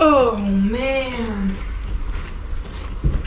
Oh man.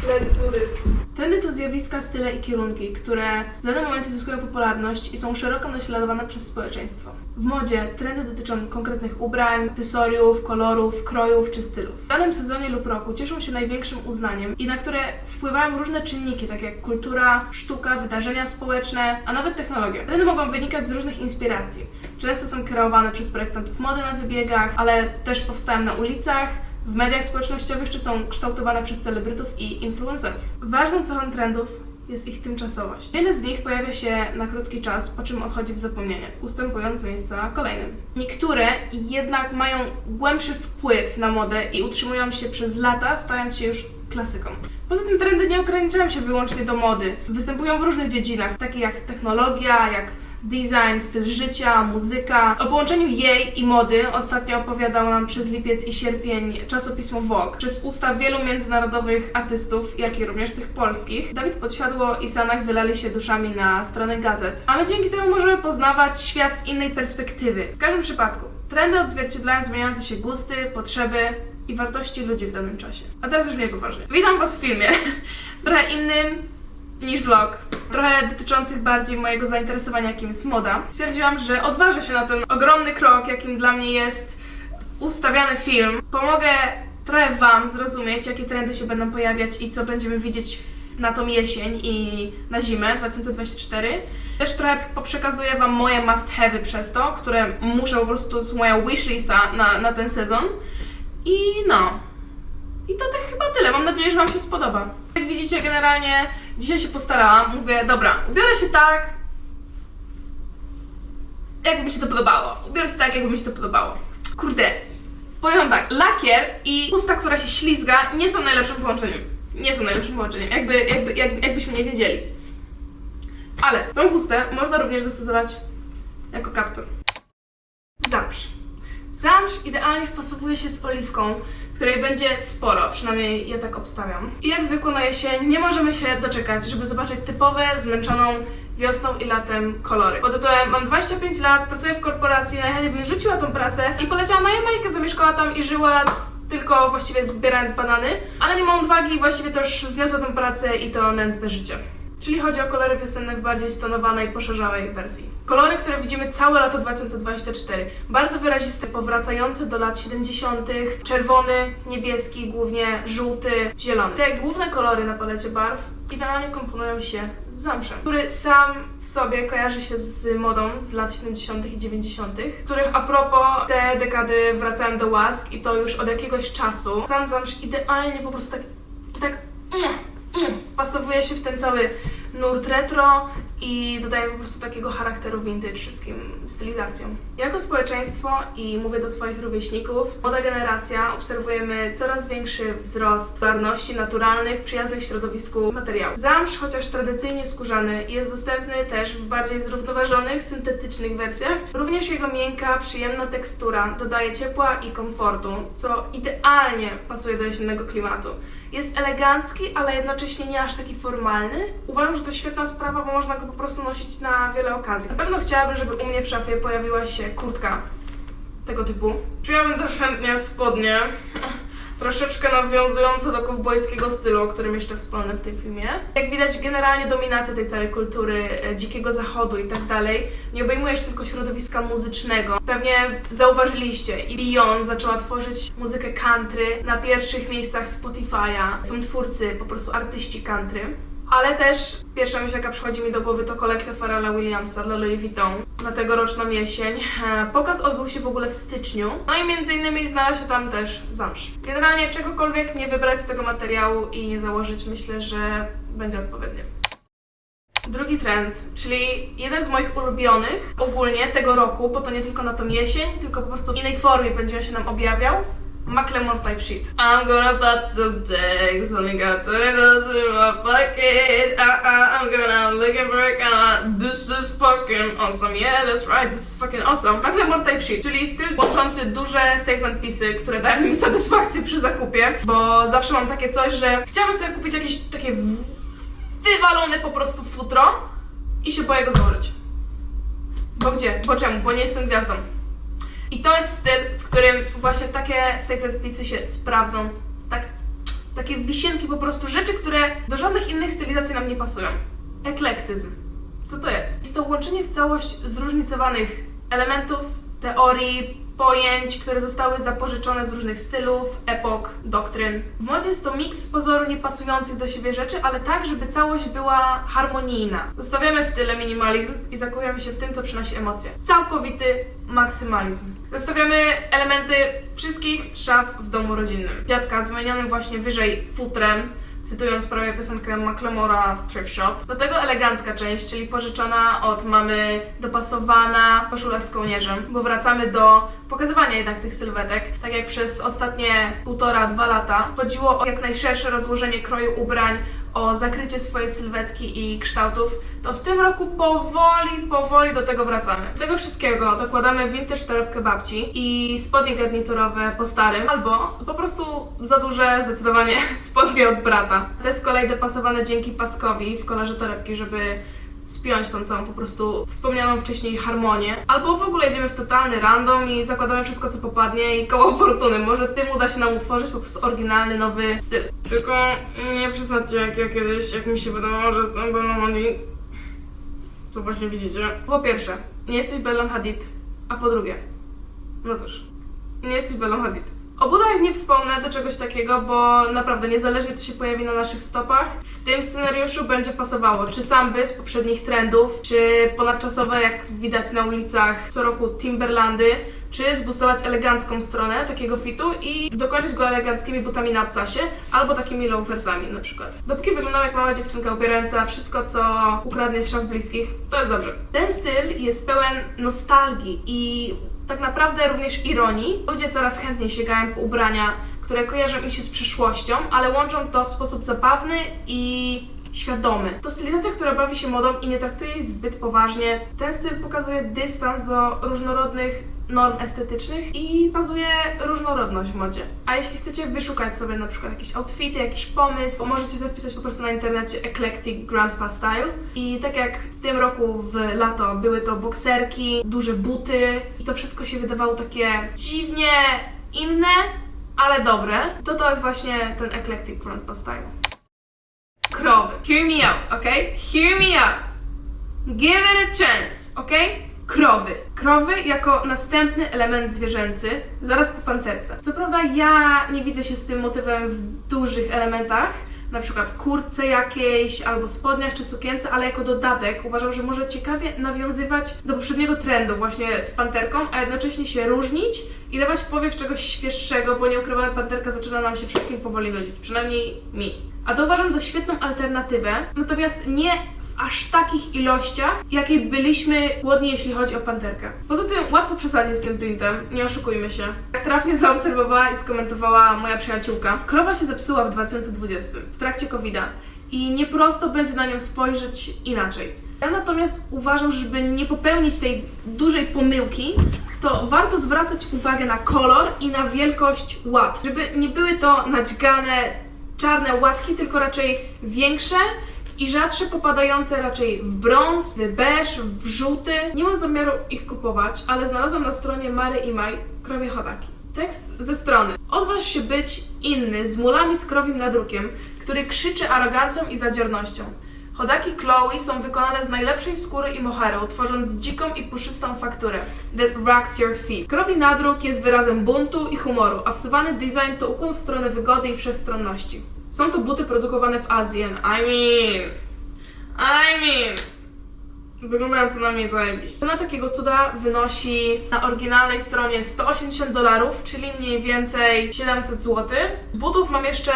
Let's do this. Trendy to zjawiska, style i kierunki, które w danym momencie zyskują popularność i są szeroko naśladowane przez społeczeństwo. W modzie trendy dotyczą konkretnych ubrań, akcesoriów, kolorów, krojów czy stylów. W danym sezonie lub roku cieszą się największym uznaniem i na które wpływają różne czynniki, takie jak kultura, sztuka, wydarzenia społeczne, a nawet technologia. Trendy mogą wynikać z różnych inspiracji. Często są kreowane przez projektantów mody na wybiegach, ale też powstają na ulicach, w mediach społecznościowych, czy są kształtowane przez celebrytów i influencerów. Ważną cechą trendów jest ich tymczasowość. Wiele z nich pojawia się na krótki czas, po czym odchodzi w zapomnienie, ustępując miejsca kolejnym. Niektóre jednak mają głębszy wpływ na modę i utrzymują się przez lata, stając się już klasyką. Poza tym trendy nie ograniczają się wyłącznie do mody. Występują w różnych dziedzinach, takich jak technologia, jak design, styl życia, muzyka. O połączeniu jej i mody ostatnio opowiadał nam przez lipiec i sierpień czasopismo Vogue. Przez usta wielu międzynarodowych artystów, jak i również tych polskich, Dawid Podsiadło i Sanach wylali się duszami na strony gazet. A my dzięki temu możemy poznawać świat z innej perspektywy. W każdym przypadku, trendy odzwierciedlają zmieniające się gusty, potrzeby i wartości ludzi w danym czasie. A teraz już mniej poważnie. Witam Was w filmie. Trochę innym niż vlog. Trochę dotyczących bardziej mojego zainteresowania, jakim jest moda. Stwierdziłam, że odważę się na ten ogromny krok, jakim dla mnie jest ustawiany film. Pomogę trochę Wam zrozumieć, jakie trendy się będą pojawiać i co będziemy widzieć na tą jesień i na zimę 2024. Też trochę poprzekazuję Wam moje must have'y przez to, które muszę po prostu, jest moja wishlista na, na ten sezon. I no, i to tak chyba tyle. Mam nadzieję, że Wam się spodoba. Jak widzicie, generalnie dzisiaj się postarałam. Mówię, dobra, ubiorę się tak, jakby mi się to podobało. Ubiorę się tak, jakby mi się to podobało. Kurde, powiem tak, lakier i chusta, która się ślizga, nie są najlepszym połączeniem. Nie są najlepszym połączeniem, jakby, jakby, jakby, jakbyśmy nie wiedzieli. Ale tą chustę można również zastosować jako kaptur. Zamrz. Zamrz idealnie wpasowuje się z oliwką, której będzie sporo, przynajmniej ja tak obstawiam. I jak zwykle na jesień nie możemy się doczekać, żeby zobaczyć typowe, zmęczoną wiosną i latem kolory. Bo tytułem mam 25 lat, pracuję w korporacji, najchętniej bym rzuciła tą pracę i poleciała na Jamajkę, zamieszkała tam i żyła tylko właściwie zbierając banany, ale nie mam odwagi i właściwie też zniosła tę pracę i to nędzne życie. Czyli chodzi o kolory wiosenne w bardziej stonowanej, poszerzałej wersji. Kolory, które widzimy całe lato 2024. Bardzo wyraziste, powracające do lat 70. Czerwony, niebieski, głównie żółty, zielony. Te główne kolory na palecie barw idealnie komponują się z zamszem, który sam w sobie kojarzy się z modą z lat 70. i 90., których a propos te dekady wracają do łask i to już od jakiegoś czasu. Sam zamsz idealnie po prostu tak, tak wpasowuje się w ten cały nurt retro i dodaje po prostu takiego charakteru vintage wszystkim stylizacjom. Jako społeczeństwo i mówię do swoich rówieśników, młoda generacja obserwujemy coraz większy wzrost popularności naturalnych, przyjaznych środowisku materiałów. Zamsz, chociaż tradycyjnie skórzany, jest dostępny też w bardziej zrównoważonych, syntetycznych wersjach. Również jego miękka, przyjemna tekstura dodaje ciepła i komfortu, co idealnie pasuje do jesiennego klimatu. Jest elegancki, ale jednocześnie nie aż taki formalny. Uważam, że to świetna sprawa, bo można go po prostu nosić na wiele okazji. Na pewno chciałabym, żeby u mnie w szafie pojawiła się kurtka tego typu. Przyjąłabym też chętnie spodnie, troszeczkę nawiązujące do kowbojskiego stylu, o którym jeszcze wspomnę w tym filmie. Jak widać, generalnie dominacja tej całej kultury e, dzikiego zachodu i tak dalej nie obejmujesz tylko środowiska muzycznego. Pewnie zauważyliście i Beyoncé zaczęła tworzyć muzykę country na pierwszych miejscach Spotify'a. Są twórcy, po prostu artyści country. Ale też pierwsza myśl, jaka przychodzi mi do głowy, to kolekcja Pharrella Williamsa dla Louis Vuitton na tegoroczną jesień. E, Pokaz odbył się w ogóle w styczniu, no i między innymi znalazł się tam też zamrz. Generalnie czegokolwiek nie wybrać z tego materiału i nie założyć, myślę, że będzie odpowiednie. Drugi trend, czyli jeden z moich ulubionych ogólnie tego roku, bo to nie tylko na tą jesień, tylko po prostu w innej formie będzie on się nam objawiał. Macklemore type shit. I'm gonna put some tags, got twenty dollars in my pocket. Uh, uh, I'm gonna looking for a car. This is fucking awesome. Yeah, that's right, this is fucking awesome. Macklemore type shit, czyli styl łączący duże statement pisy, które dają mi satysfakcję przy zakupie, bo zawsze mam takie coś, że chciałabym sobie kupić jakieś takie wywalone po prostu futro i się boję go założyć. Bo gdzie? Bo czemu? Bo nie jestem gwiazdą. I to jest styl, w którym właśnie takie statement piece się sprawdzą. Tak, takie wisienki po prostu, rzeczy, które do żadnych innych stylizacji nam nie pasują. Eklektyzm. Co to jest? Jest to łączenie w całość zróżnicowanych elementów, teorii, pojęć, które zostały zapożyczone z różnych stylów, epok, doktryn. W modzie jest to miks z pozoru niepasujących do siebie rzeczy, ale tak, żeby całość była harmonijna. Zostawiamy w tyle minimalizm i zakujemy się w tym, co przynosi emocje. Całkowity maksymalizm. Zostawiamy elementy wszystkich szaf w domu rodzinnym. Dziadka zmienionym właśnie wyżej futrem, cytując prawie piosenkę McLemora Thrift Shop. Do tego elegancka część, czyli pożyczona od mamy, dopasowana koszula z kołnierzem, bo wracamy do pokazywania jednak tych sylwetek. Tak jak przez ostatnie półtora, dwa lata chodziło o jak najszersze rozłożenie kroju ubrań, o zakrycie swojej sylwetki i kształtów, to w tym roku powoli, powoli do tego wracamy. Do tego wszystkiego dokładamy vintage torebkę babci i spodnie garniturowe po starym, albo po prostu za duże zdecydowanie spodnie od brata. Te z kolei dopasowane dzięki paskowi w kolorze torebki, żeby spiąć tą całą po prostu wspomnianą wcześniej harmonię. Albo w ogóle jedziemy w totalny random i zakładamy wszystko co popadnie i koło fortuny. Może tym uda się nam utworzyć po prostu oryginalny, nowy styl. Tylko nie przesadźcie jak ja kiedyś, jak mi się wydawało, że jestem Bellą Hadid. Co właśnie widzicie. Po pierwsze, nie jesteś Bellą Hadid, a po drugie, no cóż, nie jesteś Bellą Hadid. O budach nie wspomnę do czegoś takiego, bo naprawdę niezależnie co się pojawi na naszych stopach, w tym scenariuszu będzie pasowało. Czy samby z poprzednich trendów, czy ponadczasowe jak widać na ulicach co roku Timberlandy, czy zbustować elegancką stronę takiego fitu i dokończyć go eleganckimi butami na obcasie, albo takimi loafersami na przykład. Dopóki wyglądał jak mała dziewczynka ubierająca wszystko, co ukradnie z szaf bliskich, to jest dobrze. Ten styl jest pełen nostalgii i tak naprawdę również ironii. Ludzie coraz chętniej sięgają po ubrania, które kojarzą im się z przyszłością, ale łączą to w sposób zabawny i świadomy. To stylizacja, która bawi się modą i nie traktuje jej zbyt poważnie. Ten styl pokazuje dystans do różnorodnych norm estetycznych i pokazuje różnorodność w modzie. A jeśli chcecie wyszukać sobie na przykład jakieś outfity, jakiś pomysł, możecie sobie wpisać po prostu na internecie Eclectic Grandpa Style. I tak jak w tym roku w lato były to bokserki, duże buty i to wszystko się wydawało takie dziwnie inne, ale dobre, to to jest właśnie ten Eclectic Grandpa Style. Krowy. Hear me out, okay? Hear me out. Give it a chance, ok? Krowy. Krowy jako następny element zwierzęcy, zaraz po panterce. Co prawda ja nie widzę się z tym motywem w dużych elementach, na przykład kurtce jakiejś, albo spodniach czy sukience, ale jako dodatek uważam, że może ciekawie nawiązywać do poprzedniego trendu właśnie z panterką, a jednocześnie się różnić i dawać powiew czegoś świeższego, bo nie ukrywamy, panterka zaczyna nam się wszystkim powoli nudzić, przynajmniej mi. A to uważam za świetną alternatywę, natomiast nie aż takich ilościach, jakiej byliśmy głodni, jeśli chodzi o panterkę. Poza tym łatwo przesadzić z tym printem, nie oszukujmy się. Jak trafnie zaobserwowała i skomentowała moja przyjaciółka, krowa się zepsuła w 2020, w trakcie COVID-a i nieprosto będzie na nią spojrzeć inaczej. Ja natomiast uważam, że żeby nie popełnić tej dużej pomyłki, to warto zwracać uwagę na kolor i na wielkość łat, żeby nie były to nadźgane czarne łatki, tylko raczej większe i rzadsze popadające raczej w brąz, w beż, w żółty. Nie mam zamiaru ich kupować, ale znalazłam na stronie Mary i Maj krowie chodaki. Tekst ze strony. Odważ się być inny z mulami z krowim nadrukiem, który krzyczy arogancją i zadziornością. Chodaki Chloe są wykonane z najlepszej skóry i moheru, tworząc dziką i puszystą fakturę that rocks your feet. Krowi nadruk jest wyrazem buntu i humoru, a wsuwany design to ukłon w stronę wygody i wszechstronności. Są to buty produkowane w Azji, I mean... I mean... Wyglądają co najmniej zajebiście. Cena takiego cuda wynosi na oryginalnej stronie 180 dolarów, czyli mniej więcej 700 zł. Z butów mam jeszcze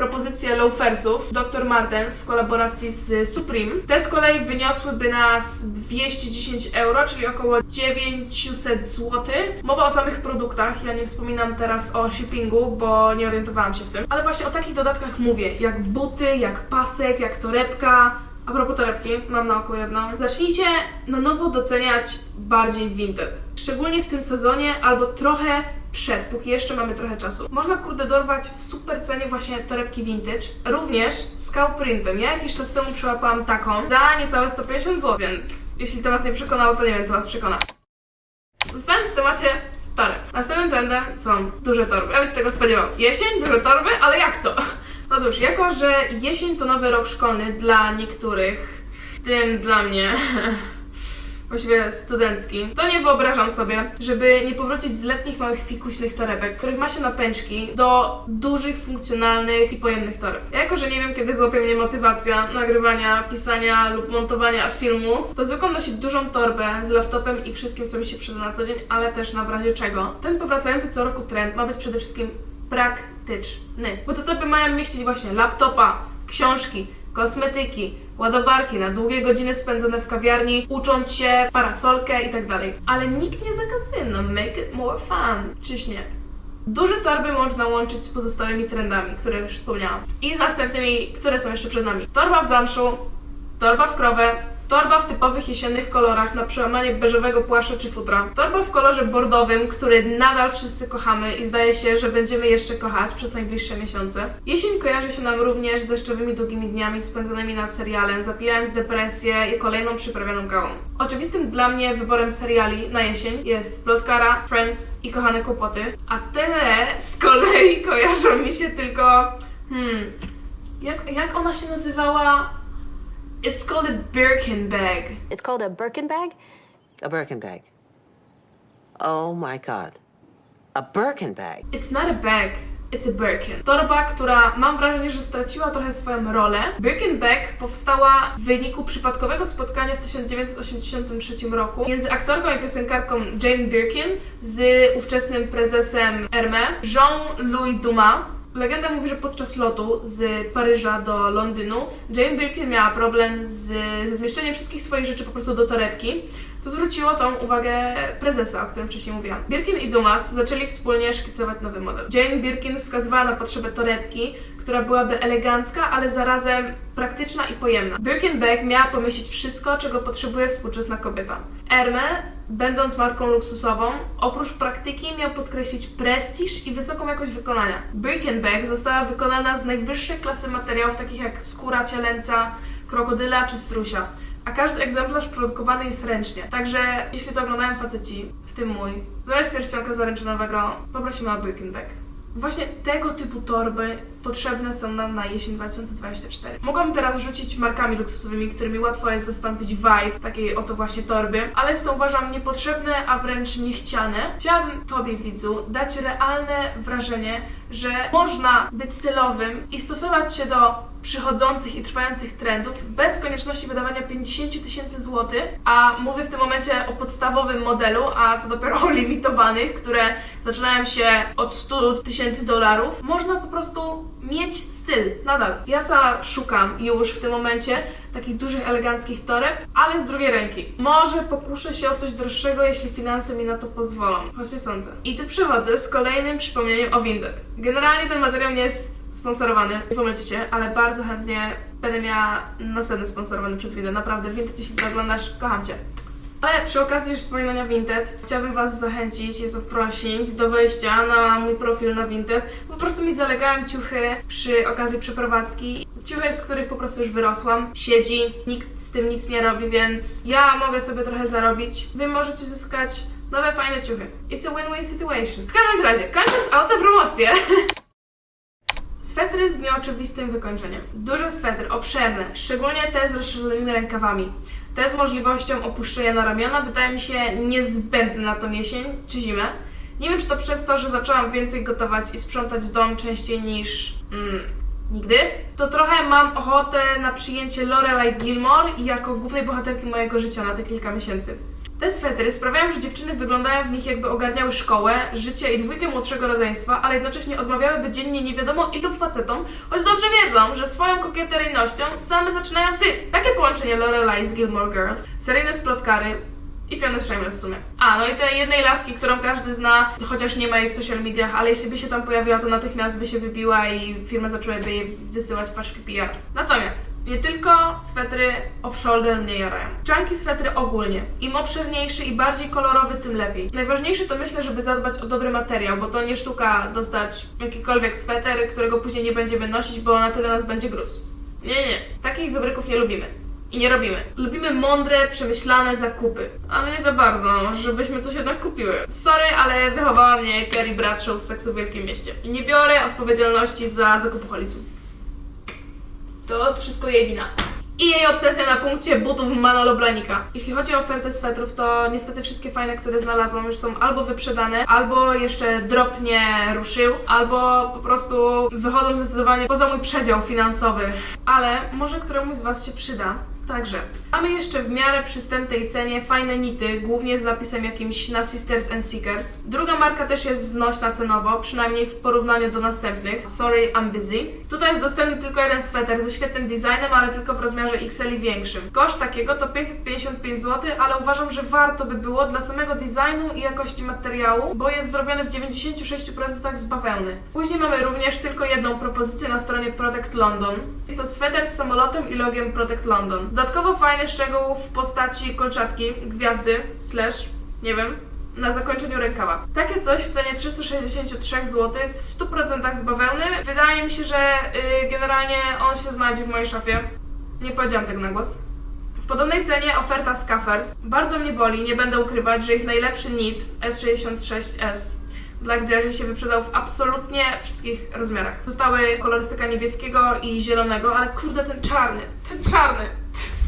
propozycję loafersów Dr. Martens w kolaboracji z Supreme. Te z kolei wyniosłyby nas 210 euro, czyli około 900 zł. Mowa o samych produktach, ja nie wspominam teraz o shippingu, bo nie orientowałam się w tym. Ale właśnie o takich dodatkach mówię, jak buty, jak pasek, jak torebka, a propos torebki, mam na oku jedną. Zacznijcie na nowo doceniać bardziej vintage. Szczególnie w tym sezonie albo trochę przed, póki jeszcze mamy trochę czasu. Można kurde dorwać w super cenie właśnie torebki vintage, również z cow printem. Ja jakiś czas temu przyłapałam taką za niecałe 150 zł, więc jeśli to Was nie przekonało, to nie wiem co Was przekona. Zostając w temacie toreb. Następnym trendem są duże torby. Ja bym się tego spodziewał. Jesień, duże torby, ale jak to? No cóż, jako że jesień to nowy rok szkolny dla niektórych, w tym dla mnie, właściwie studencki, to nie wyobrażam sobie, żeby nie powrócić z letnich małych fikuśnych torebek, których ma się na pęczki, do dużych, funkcjonalnych i pojemnych toreb. Ja jako, że nie wiem, kiedy złapie mnie motywacja nagrywania, pisania lub montowania filmu, to zwykłam nosić dużą torbę z laptopem i wszystkim, co mi się przyda na co dzień, ale też na w razie czego. Ten powracający co roku trend ma być przede wszystkim praktyczny, bo te torby mają mieścić właśnie laptopa, książki, kosmetyki, ładowarki na długie godziny spędzone w kawiarni, ucząc się, parasolkę i tak. Ale nikt nie zakazuje nam make it more fun, czyż nie? Duże torby można łączyć z pozostałymi trendami, które już wspomniałam. I z następnymi, które są jeszcze przed nami. Torba w zamszu, torba w krowę, torba w typowych jesiennych kolorach na przełamanie beżowego płaszcza czy futra, torba w kolorze bordowym, który nadal wszyscy kochamy i zdaje się, że będziemy jeszcze kochać przez najbliższe miesiące. Jesień kojarzy się nam również z deszczowymi długimi dniami spędzonymi nad serialem, zapijając depresję i kolejną przyprawioną kawą. Oczywistym dla mnie wyborem seriali na jesień jest Plotkara, Friends i Kochane Kłopoty, a te z kolei kojarzą mi się tylko... Hmm... Jak, jak ona się nazywała? It's called a Birkin bag. It's called a Birkin bag. A Birkin bag. Oh my god. A Birkin bag. It's not a bag. It's a Birkin. Torba, która mam wrażenie, że straciła trochę swoją rolę. Birkin Bag powstała w wyniku przypadkowego spotkania w 1983 roku między aktorką i piosenkarką Jane Birkin z ówczesnym prezesem Hermès, Jean-Louis Dumas. Legenda mówi, że podczas lotu z Paryża do Londynu Jane Birkin miała problem z, ze zmieszczeniem wszystkich swoich rzeczy po prostu do torebki, co zwróciło tą uwagę prezesa, o którym wcześniej mówiłam. Birkin i Dumas zaczęli wspólnie szkicować nowy model. Jane Birkin wskazywała na potrzebę torebki, która byłaby elegancka, ale zarazem praktyczna i pojemna. Birkin Bag miała pomieścić wszystko, czego potrzebuje współczesna kobieta. Hermès, będąc marką luksusową, oprócz praktyki miał podkreślić prestiż i wysoką jakość wykonania. Birkin Bag została wykonana z najwyższej klasy materiałów, takich jak skóra cielęca, krokodyla czy strusia. A każdy egzemplarz produkowany jest ręcznie. Także jeśli to oglądają faceci, w tym mój, zamiast pierścionka zaręczynowego, poprosimy o Birkin Bag. Właśnie tego typu torby potrzebne są nam na jesień 2024. Mogłam teraz rzucić markami luksusowymi, którymi łatwo jest zastąpić vibe takiej oto właśnie torby, ale jest to uważam niepotrzebne, a wręcz niechciane. Chciałabym Tobie, widzu, dać realne wrażenie, że można być stylowym i stosować się do przychodzących i trwających trendów bez konieczności wydawania 50 000 tysięcy złotych, a mówię w tym momencie o podstawowym modelu, a co dopiero o limitowanych, które zaczynają się od 100 tysięcy dolarów. Można po prostu mieć styl nadal. Ja sama szukam już w tym momencie takich dużych, eleganckich toreb, ale z drugiej ręki. Może pokuszę się o coś droższego, jeśli finanse mi na to pozwolą. Choć nie sądzę. I tu przychodzę z kolejnym przypomnieniem o Vinted. Generalnie ten materiał nie jest sponsorowany, nie pomylicie ale bardzo chętnie będę miała następny sponsorowany przez Vinted. Naprawdę, Vinted, jeśli to oglądasz, kocham Cię. Ale przy okazji już wspominania Vinted, chciałabym Was zachęcić i zaprosić do wejścia na mój profil na Vinted. Po prostu mi zalegają ciuchy przy okazji przeprowadzki. Ciuchy, z których po prostu już wyrosłam. Siedzi, nikt z tym nic nie robi, więc ja mogę sobie trochę zarobić. Wy możecie zyskać nowe, fajne ciuchy. It's a win-win situation. W każdym razie, kończąc autopromocję, Swetry z nieoczywistym wykończeniem. Duże swetry, obszerne, szczególnie te z rozszerzonymi rękawami. Te z możliwością opuszczenia na ramiona wydaje mi się niezbędne na tą jesień czy zimę. Nie wiem, czy to przez to, że zaczęłam więcej gotować i sprzątać dom częściej niż mm, nigdy. To trochę mam ochotę na przyjęcie Lorelai Gilmore jako głównej bohaterki mojego życia na te kilka miesięcy. Te swetry sprawiają, że dziewczyny wyglądają w nich jakby ogarniały szkołę, życie i dwójkę młodszego rodzeństwa, ale jednocześnie odmawiałyby dziennie nie wiadomo ilu facetom, choć dobrze wiedzą, że swoją kokieteryjnością same zaczynają wy. Takie połączenie Lorelai z Gilmore Girls, seryjne splotkary i Fiona Shameless w sumie. A, no i tej jednej laski, którą każdy zna, chociaż nie ma jej w social mediach, ale jeśli by się tam pojawiła, to natychmiast by się wybiła i firmy zaczęłyby jej wysyłać paczki PR. Natomiast nie tylko swetry off-shoulder mnie jarają. Chunky swetry ogólnie. Im obszerniejszy i bardziej kolorowy, tym lepiej. Najważniejsze to myślę, żeby zadbać o dobry materiał, bo to nie sztuka dostać jakikolwiek sweter, którego później nie będziemy nosić, bo na tyle nas będzie gruz. Nie, nie, takich wybryków nie lubimy. I nie robimy. Lubimy mądre, przemyślane zakupy. Ale nie za bardzo, żebyśmy coś jednak kupiły. Sorry, ale wychowała mnie Carrie Bradshaw z seksu w Wielkim Mieście. Nie biorę odpowiedzialności za zakupoholizm. To wszystko jej wina. I jej obsesja na punkcie butów Manolo Blanika. Jeśli chodzi o ofertę swetrów, to niestety wszystkie fajne, które znalazłam już są albo wyprzedane, albo jeszcze drop nie ruszył, albo po prostu wychodzą zdecydowanie poza mój przedział finansowy. Ale może któremuś z Was się przyda. Także mamy jeszcze w miarę przystępnej cenie fajne nity, głównie z napisem jakimś na Sisters and Seekers. Druga marka też jest znośna cenowo, przynajmniej w porównaniu do następnych. Sorry, I'm busy. Tutaj jest dostępny tylko jeden sweter ze świetnym designem, ale tylko w rozmiarze XL i większym. Koszt takiego to 555 zł, ale uważam, że warto by było dla samego designu i jakości materiału, bo jest zrobiony w 96% z bawełny. Później mamy również tylko jedną propozycję na stronie Protect London. Jest to sweter z samolotem i logiem Protect London. Dodatkowo fajny szczegół w postaci kolczatki, gwiazdy, slash, nie wiem, na zakończeniu rękawa. Takie coś w cenie 363 zł w 100% z bawełny. Wydaje mi się, że y, generalnie on się znajdzie w mojej szafie. Nie powiedziałam tego na głos. W podobnej cenie oferta Scaffers. Bardzo mnie boli, nie będę ukrywać, że ich najlepszy knit S66S Black Jersey się wyprzedał w absolutnie wszystkich rozmiarach. Zostały kolorystyka niebieskiego i zielonego, ale kurde ten czarny, ten czarny,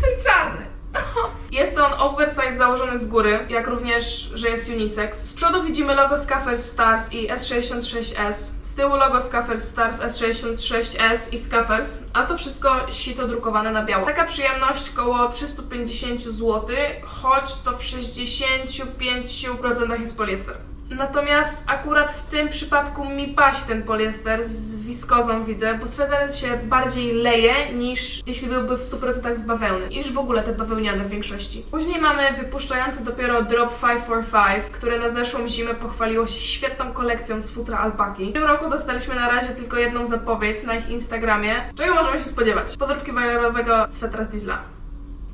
ten czarny. Jest on oversize założony z góry, jak również, że jest unisex. Z przodu widzimy logo Scaffers Stars i S66S. Z tyłu logo Scaffers Stars, S66S i Scaffers, a to wszystko sito drukowane na biało. Taka przyjemność koło 350 zł, choć to w 65% jest poliester. Natomiast akurat w tym przypadku mi pasi ten poliester z wiskozą widzę, bo sweter się bardziej leje niż jeśli byłby w 100% z bawełny, niż w ogóle te bawełniane w większości. Później mamy wypuszczające dopiero Drop 545, które na zeszłą zimę pochwaliło się świetną kolekcją z futra alpaki. W tym roku dostaliśmy na razie tylko jedną zapowiedź na ich Instagramie. Czego możemy się spodziewać? Podróbki walorowego swetra z Diesla.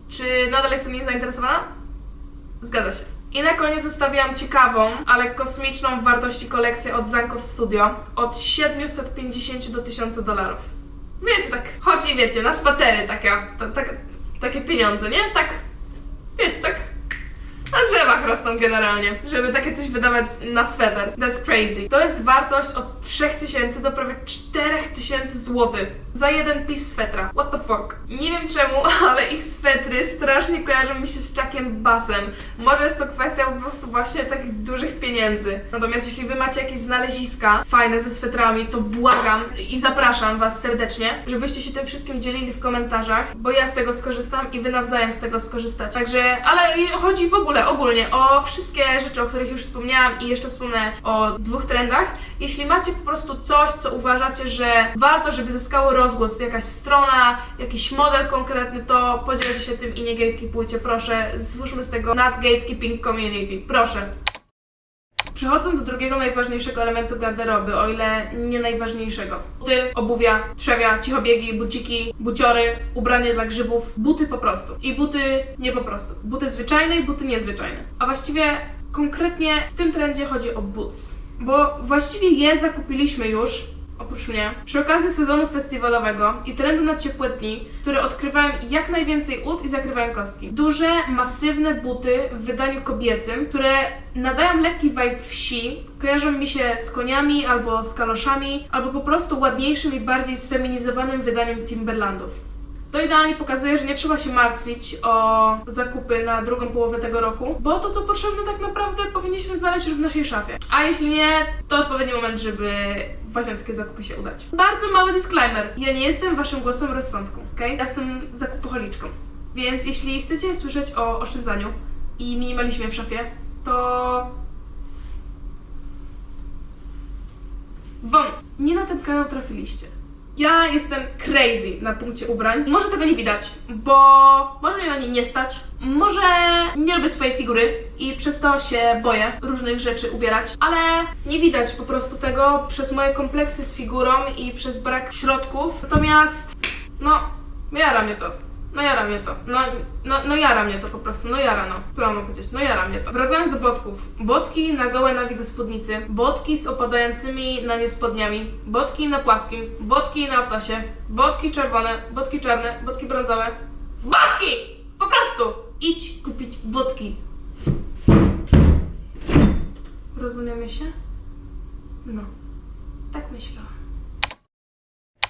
Czy nadal jestem nim zainteresowana? Zgadza się. I na koniec zostawiłam ciekawą, ale kosmiczną w wartości kolekcję od Zankow Studio od 750 do 1000 dolarów. Wiecie, tak chodzi, wiecie, na spacery taka, ta, tak, takie pieniądze, nie? Tak, wiecie, tak na drzewach rosną generalnie, żeby takie coś wydawać na sweter. That's crazy. To jest wartość od 3000 do prawie 4000 zł za jeden pis swetra. What the fuck? Nie wiem czemu, ale ich swetry strasznie kojarzą mi się z Chuckiem Bassem. Może jest to kwestia po prostu właśnie takich dużych pieniędzy. Natomiast jeśli wy macie jakieś znaleziska fajne ze swetrami, to błagam i zapraszam was serdecznie, żebyście się tym wszystkim dzielili w komentarzach, bo ja z tego skorzystam i wy nawzajem z tego skorzystacie. Także, ale chodzi w ogóle ogólnie o wszystkie rzeczy, o których już wspomniałam i jeszcze wspomnę o dwóch trendach. Jeśli macie po prostu coś, co uważacie, że warto, żeby zyskało rozgłos, jakaś strona, jakiś model konkretny, to podzielcie się tym i nie gatekeepujcie, proszę. Złóżmy z tego nad gatekeeping community. Proszę. Przechodząc do drugiego najważniejszego elementu garderoby, o ile nie najważniejszego. Buty, obuwia, trzewia, cichobiegi, buciki, buciory, ubranie dla grzybów, buty po prostu. I buty nie po prostu. Buty zwyczajne i buty niezwyczajne. A właściwie konkretnie w tym trendzie chodzi o boots. Bo właściwie je zakupiliśmy już, oprócz mnie, przy okazji sezonu festiwalowego i trendu na ciepłe dni, które odkrywają jak najwięcej ud i zakrywają kostki. Duże, masywne buty w wydaniu kobiecym, które nadają lekki vibe wsi, kojarzą mi się z koniami albo z kaloszami, albo po prostu ładniejszym i bardziej sfeminizowanym wydaniem Timberlandów. To idealnie pokazuje, że nie trzeba się martwić o zakupy na drugą połowę tego roku, bo to, co potrzebne, tak naprawdę powinniśmy znaleźć już w naszej szafie. A jeśli nie, to odpowiedni moment, żeby właśnie takie zakupy się udać. Bardzo mały disclaimer. Ja nie jestem waszym głosem rozsądku, ok? Ja jestem zakupoholiczką. Więc jeśli chcecie słyszeć o oszczędzaniu i minimalizmie w szafie, to Won, nie na ten kanał trafiliście. Ja jestem crazy na punkcie ubrań. Może tego nie widać, bo może mnie na nie nie stać. Może nie lubię swojej figury i przez to się boję różnych rzeczy ubierać, ale nie widać po prostu tego przez moje kompleksy z figurą i przez brak środków. Natomiast, no, jara mnie to. No jara mnie to. No, no, no jara mnie to po prostu. No jara no. Co mam powiedzieć? No jara mnie to. Wracając do botków. Botki na gołe nogi do spódnicy. Botki z opadającymi na nie spodniami. Botki na płaskim. Botki na obcasie. Botki czerwone. Botki czarne. Botki brązowe. Wodki! Po prostu! Idź kupić wodki. Rozumiemy się? No, tak myślałam.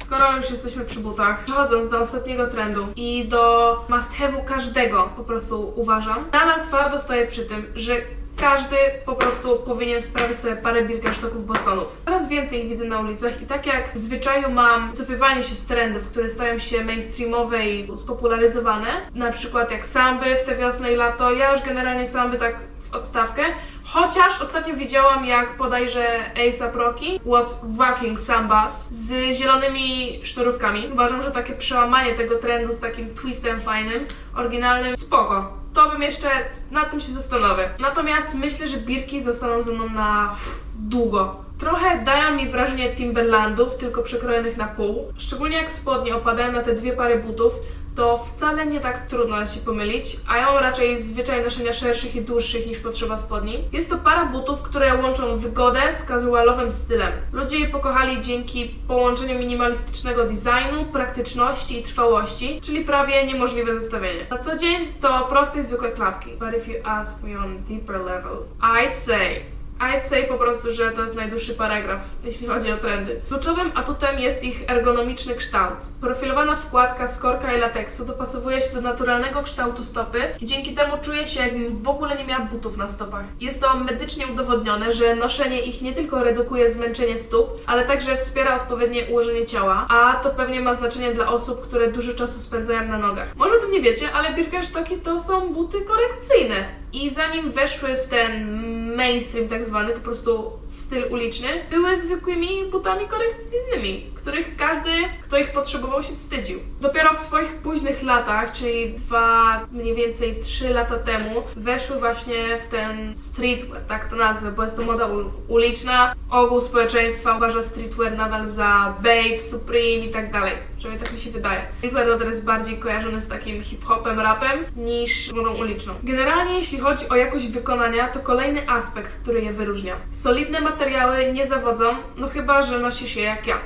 Skoro już jesteśmy przy butach, przechodząc do ostatniego trendu i do must have'u każdego, po prostu uważam, nadal twardo stoję przy tym, że każdy po prostu powinien sprawić sobie parę Birkenstocków Bostonów. Coraz więcej ich widzę na ulicach i tak jak w zwyczaju mam cofywanie się z trendów, które stają się mainstreamowe i spopularyzowane, na przykład jak samby w te wiosnę i lato, ja już generalnie samby tak w odstawkę, chociaż ostatnio widziałam jak bodajże A$AP Rocky was rocking sambas z zielonymi sznurówkami. Uważam, że takie przełamanie tego trendu z takim twistem fajnym, oryginalnym, spoko. To bym jeszcze nad tym się zastanowię. Natomiast myślę, że birki zostaną ze mną na długo. Trochę dają mi wrażenie Timberlandów, tylko przekrojonych na pół. Szczególnie jak spodnie opadają na te dwie pary butów, to wcale nie tak trudno się pomylić, a ja mam raczej zwyczaj noszenia szerszych i dłuższych niż potrzeba spodni. Jest to para butów, które łączą wygodę z casualowym stylem. Ludzie je pokochali dzięki połączeniu minimalistycznego designu, praktyczności i trwałości, czyli prawie niemożliwe zestawienie. Na co dzień to proste i zwykłe klapki. But if you ask me on deeper level, I'd say I'd say po prostu, że to jest najdłuższy paragraf, jeśli chodzi o trendy. Kluczowym atutem jest ich ergonomiczny kształt. Profilowana wkładka z korka i lateksu dopasowuje się do naturalnego kształtu stopy i dzięki temu czuję się, jakbym w ogóle nie miała butów na stopach. Jest to medycznie udowodnione, że noszenie ich nie tylko redukuje zmęczenie stóp, ale także wspiera odpowiednie ułożenie ciała, a to pewnie ma znaczenie dla osób, które dużo czasu spędzają na nogach. Może o tym nie wiecie, ale Birkenstocki to są buty korekcyjne. I zanim weszły w ten mainstream tak zwany, po prostu w styl uliczny, były zwykłymi butami korekcyjnymi, których każdy, kto ich potrzebował, się wstydził. Dopiero w swoich późnych latach, czyli dwa, mniej więcej trzy lata temu, weszły właśnie w ten streetwear, tak to nazwę, bo jest to moda ul- uliczna. Ogół społeczeństwa uważa streetwear nadal za Babe, Supreme i tak dalej. Przynajmniej tak mi się wydaje. Streetwear nadal jest bardziej kojarzony z takim hip-hopem, rapem niż modą uliczną. Generalnie jeśli chodzi o jakość wykonania, to kolejny aspekt, który je wyróżnia. Solidne materiały nie zawodzą, no chyba, że nosisz je jak ja.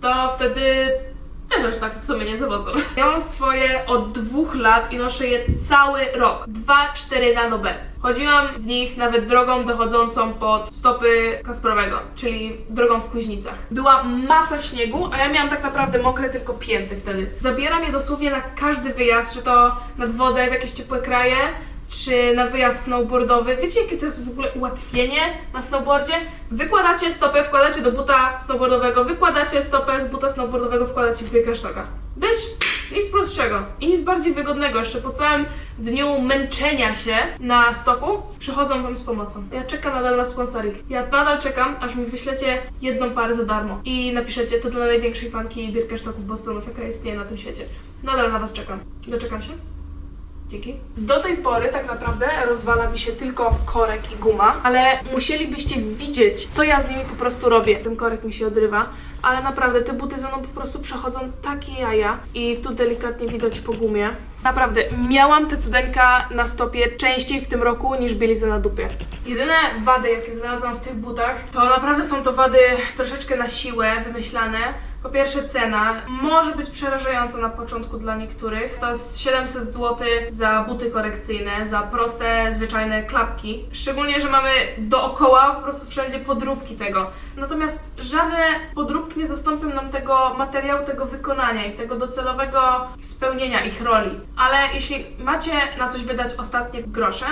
To wtedy też aż tak w sumie nie zawodzą. Ja mam swoje od dwóch lat i noszę je cały rok. 2-4 nano B. Chodziłam w nich nawet drogą dochodzącą pod stopy Kasprowego, czyli drogą w Kuźnicach. Była masa śniegu, a ja miałam tak naprawdę mokre tylko pięty wtedy. Zabieram je dosłownie na każdy wyjazd, czy to nad wodę w jakieś ciepłe kraje, czy na wyjazd snowboardowy. Wiecie, jakie to jest w ogóle ułatwienie na snowboardzie? Wykładacie stopę, wkładacie do buta snowboardowego, wykładacie stopę z buta snowboardowego, wkładacie w Birkenstocka. Być nic prostszego i nic bardziej wygodnego. Jeszcze po całym dniu męczenia się na stoku przychodzą Wam z pomocą. Ja czekam nadal na sponsoring. Ja nadal czekam, aż mi wyślecie jedną parę za darmo i napiszecie to dla największej fanki Birkenstocków Bostonów, jaka istnieje na tym świecie. Nadal na Was czekam. Doczekam się? Dzięki. Do tej pory tak naprawdę rozwala mi się tylko korek i guma, ale musielibyście widzieć, co ja z nimi po prostu robię. Ten korek mi się odrywa, ale naprawdę te buty ze mną po prostu przechodzą takie jaja i tu delikatnie widać po gumie. Naprawdę, miałam te cudeńka na stopie częściej w tym roku niż bielizę na dupie. Jedyne wady, jakie znalazłam w tych butach, to naprawdę są to wady troszeczkę na siłę wymyślane. Po pierwsze cena może być przerażająca na początku dla niektórych. To jest 700 zł za buty korekcyjne, za proste, zwyczajne klapki. Szczególnie, że mamy dookoła po prostu wszędzie podróbki tego. Natomiast żadne podróbki nie zastąpią nam tego materiału, tego wykonania i tego docelowego spełnienia ich roli. Ale jeśli macie na coś wydać ostatnie grosze,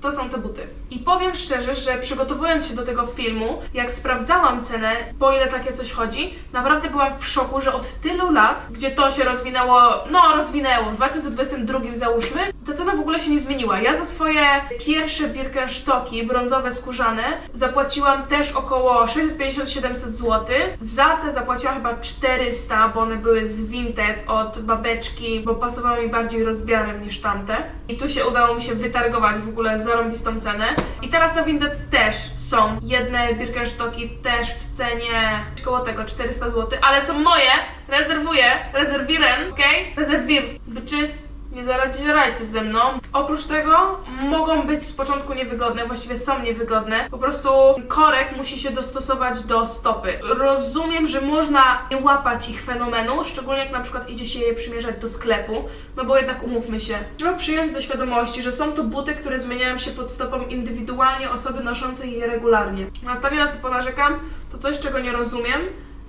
to są te buty. I powiem szczerze, że przygotowując się do tego filmu, jak sprawdzałam cenę, po ile takie coś chodzi, naprawdę byłam w szoku, że od tylu lat, gdzie to się rozwinęło, no rozwinęło, w 2022 załóżmy, ta cena w ogóle się nie zmieniła. Ja za swoje pierwsze Birkenstocki brązowe skórzane zapłaciłam też około 650-700 zł. Za te zapłaciłam chyba 400, bo one były z Vinted od babeczki, bo pasowały mi bardziej rozmiarem niż tamte. I tu się udało mi się wytargować w ogóle zarąbistą cenę. I teraz na Vinted też są jedne Birkenstocki też w cenie koło tego 400 zł, ale są moje, rezerwuję, rezerwiren, ok? Rezerwirt, bitches. Nie zaradzi, zaradzi ze mną. Oprócz tego mogą być z początku niewygodne, właściwie są niewygodne. Po prostu korek musi się dostosować do stopy. Rozumiem, że można łapać ich fenomenu, szczególnie jak na przykład idzie się je przymierzać do sklepu, no bo jednak umówmy się. Trzeba przyjąć do świadomości, że są to buty, które zmieniają się pod stopą indywidualnie osoby noszącej je regularnie. Następnie na co ponarzekam, to coś, czego nie rozumiem,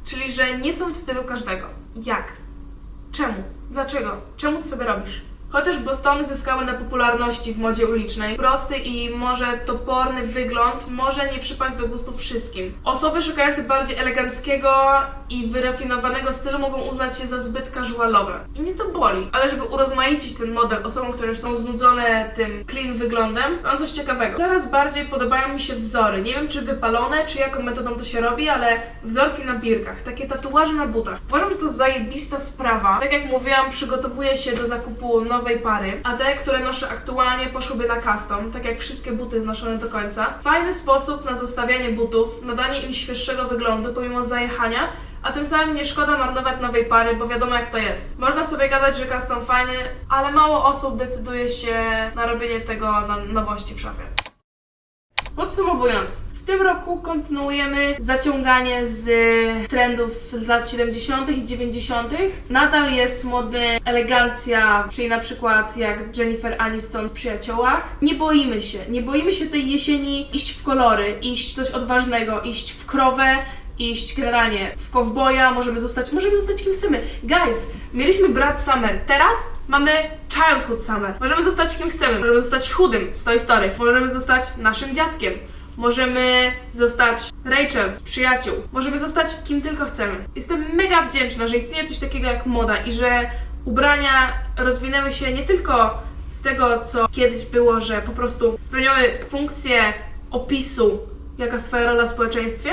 czyli że nie są w stylu każdego. Jak? Czemu? Dlaczego? Czemu ty sobie robisz? Chociaż Bostony zyskały na popularności w modzie ulicznej, prosty i może toporny wygląd może nie przypaść do gustu wszystkim. Osoby szukające bardziej eleganckiego i wyrafinowanego stylu mogą uznać się za zbyt casualowe. I nie to boli, ale żeby urozmaicić ten model osobom, które są znudzone tym clean wyglądem, mam coś ciekawego. Coraz bardziej podobają mi się wzory. Nie wiem, czy wypalone, czy jaką metodą to się robi, ale wzorki na birkach, takie tatuaże na butach. Uważam, że to zajebista sprawa. Tak jak mówiłam, przygotowuję się do zakupu nowej pary, a te, które noszę aktualnie, poszłyby na custom, tak jak wszystkie buty znoszone do końca. Fajny sposób na zostawianie butów, nadanie im świeższego wyglądu pomimo zajechania, a tym samym nie szkoda marnować nowej pary, bo wiadomo jak to jest. Można sobie gadać, że custom fajny, ale mało osób decyduje się na robienie tego na nowości w szafie. Podsumowując, w tym roku kontynuujemy zaciąganie z trendów z lat 70. i 90. Nadal jest modny elegancja, czyli na przykład jak Jennifer Aniston w Przyjaciołach. Nie boimy się, nie boimy się tej jesieni iść w kolory, iść w coś odważnego, iść w krowę, iść generalnie w kowboja, możemy zostać, możemy zostać kim chcemy. Guys, mieliśmy brat Summer, teraz mamy Childhood Summer. Możemy zostać kim chcemy, możemy zostać chudym z Toy Story, możemy zostać naszym dziadkiem. Możemy zostać Rachel z przyjaciół. Możemy zostać kim tylko chcemy. Jestem mega wdzięczna, że istnieje coś takiego jak moda i że ubrania rozwinęły się nie tylko z tego, co kiedyś było, że po prostu spełniały funkcję opisu, jaka swoja rola w społeczeństwie,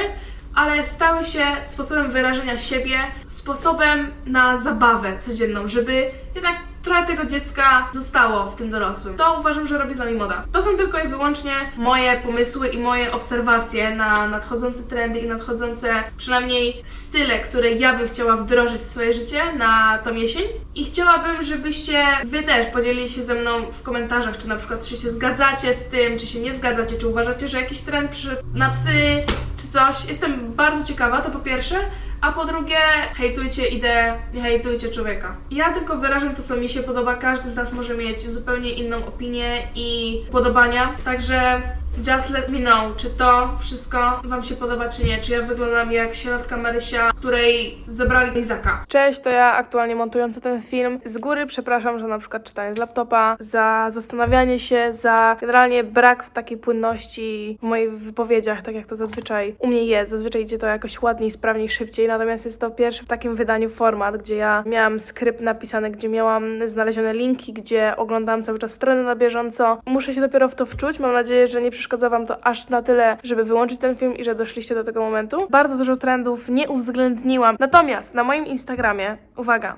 ale stały się sposobem wyrażenia siebie, sposobem na zabawę codzienną, żeby jednak trochę tego dziecka zostało w tym dorosłym. To uważam, że robi z nami moda. To są tylko i wyłącznie moje pomysły i moje obserwacje na nadchodzące trendy i nadchodzące przynajmniej style, które ja bym chciała wdrożyć w swoje życie na tą jesień. I chciałabym, żebyście wy też podzielili się ze mną w komentarzach, czy na przykład czy się zgadzacie z tym, czy się nie zgadzacie, czy uważacie, że jakiś trend przyszedł na psy, czy coś. Jestem bardzo ciekawa, to po pierwsze. A po drugie, hejtujcie ideę, nie hejtujcie człowieka. Ja tylko wyrażam to, co mi się podoba. Każdy z nas może mieć zupełnie inną opinię i podobania. Także just let me know, czy to wszystko Wam się podoba, czy nie. Czy ja wyglądam jak sierotka Marysia, której zabrali Izaka. Cześć, to ja aktualnie montująca ten film. Z góry przepraszam, że na przykład czytanie z laptopa, za zastanawianie się, za generalnie brak takiej płynności w moich wypowiedziach, tak jak to zazwyczaj u mnie jest. Zazwyczaj idzie to jakoś ładniej, sprawniej, szybciej, natomiast jest to pierwszy w takim wydaniu format, gdzie ja miałam skrypt napisany, gdzie miałam znalezione linki, gdzie oglądałam cały czas strony na bieżąco. Muszę się dopiero w to wczuć. Mam nadzieję, że nie przeszkadza Wam to aż na tyle, żeby wyłączyć ten film i że doszliście do tego momentu. Bardzo dużo trendów nie uwzględniłam. Natomiast na moim Instagramie, uwaga,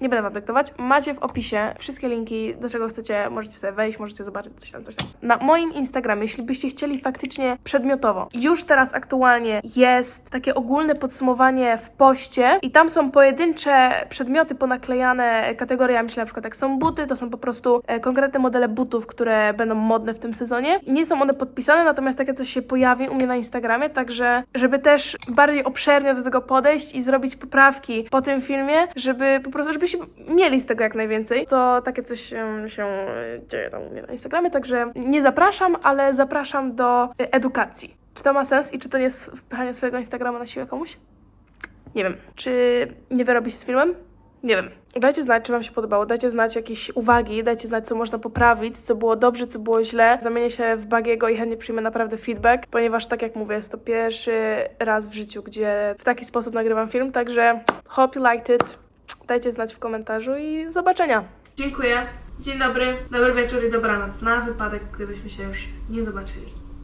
nie będę wam dyktować. Macie w opisie wszystkie linki, do czego chcecie, możecie sobie wejść, możecie zobaczyć coś tam, coś tam. Na moim Instagramie, jeśli byście chcieli faktycznie przedmiotowo, już teraz aktualnie jest takie ogólne podsumowanie w poście i tam są pojedyncze przedmioty ponaklejane kategoriami, czyli na przykład jak są buty, to są po prostu e, konkretne modele butów, które będą modne w tym sezonie. Nie są one podpisane, natomiast takie coś się pojawi u mnie na Instagramie, także żeby też bardziej obszernie do tego podejść i zrobić poprawki po tym filmie, żeby po prostu, żebyście mieli z tego jak najwięcej, to takie coś się e, dzieje tam u mnie na Instagramie, także nie zapraszam, ale zapraszam do e, edukacji. Czy to ma sens i czy to nie jest wpychanie swojego Instagrama na siłę komuś? Nie wiem. Czy nie wyrobi się z filmem? Nie wiem. Dajcie znać, czy Wam się podobało. Dajcie znać jakieś uwagi, dajcie znać, co można poprawić, co było dobrze, co było źle. Zamienię się w Bagiego i chętnie przyjmę naprawdę feedback, ponieważ tak jak mówię, jest to pierwszy raz w życiu, gdzie w taki sposób nagrywam film, także hope you liked it. Dajcie znać w komentarzu i zobaczenia. Dziękuję. Dzień dobry, dobry wieczór i dobranoc. Na wypadek, gdybyśmy się już nie zobaczyli.